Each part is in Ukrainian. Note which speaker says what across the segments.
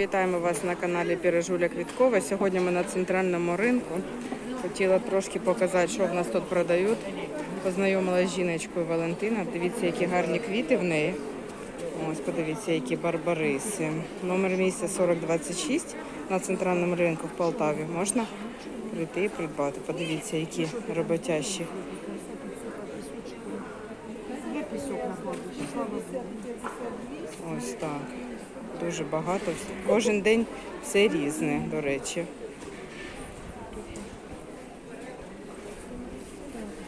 Speaker 1: Вітаємо вас на каналі Пірежуля Квіткова. Сьогодні ми на центральному ринку. Хотіла трошки показати, що в нас тут продають. Познайомилася з жіночкою Валентина. Дивіться, які гарні квіти в неї. Ось, подивіться, які барбариси. Номер місця 4026 на центральному ринку в Полтаві. Можна прийти і придбати. Подивіться, які роботящі. Ось так. Дуже багато. Кожен день все різне, до речі.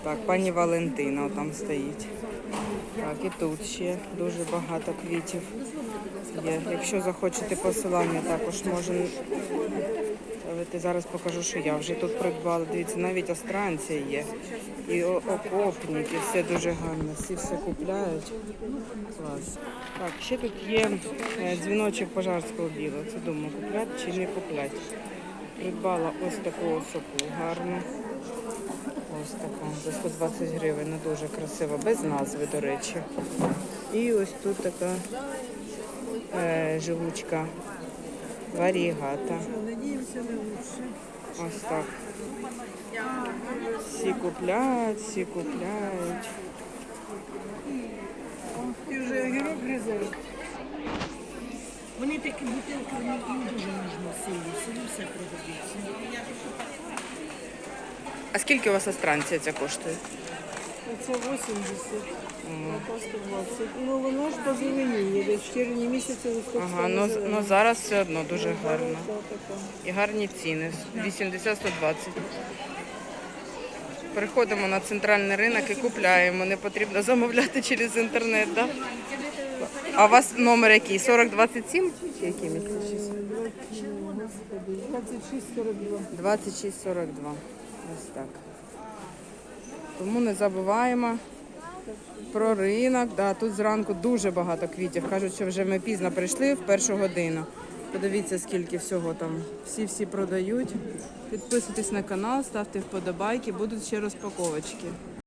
Speaker 1: Так, пані Валентина там стоїть. Так, і тут ще дуже багато квітів є. Якщо захочете посилання, також можна. Ставити. Зараз покажу, що я вже тут придбала. Дивіться, навіть остранція є. І окопник, і все дуже гарно. Всі все купляють. Клас. Так, ще тут є е, дзвіночок пожарського білого. Це думаю, купляти чи не купляти. Придбала ось таку осоку гарну. Ось таку за 120 гривень, ну дуже красива, без назви, до речі. І ось тут така е, живучка варігата. Ось так. Всі купляють, всі купляють.
Speaker 2: Ти вже огірок гризеш? Вони такі бутилки, вони їм дуже можна сильні, сильно все продається.
Speaker 1: А скільки у вас остранція ця коштує?
Speaker 2: Це 80, а то 120. Ну воно ж по зелені, десь в червні місяці листок
Speaker 1: Ага, ну, ну зараз все одно дуже гарно. І гарні ціни. 80-120. Переходимо на центральний ринок і купляємо. Не потрібно замовляти через інтернет, так? Да? А у вас номер який? 4027? Чи який місяць?
Speaker 2: Господи, 26-42.
Speaker 1: 2642. Ось так. Тому не забуваємо про ринок. Да, тут зранку дуже багато квітів. Кажуть, що вже ми пізно прийшли в першу годину. Подивіться, скільки всього там. Всі-всі продають. Підписуйтесь на канал, ставте вподобайки, будуть ще розпаковочки.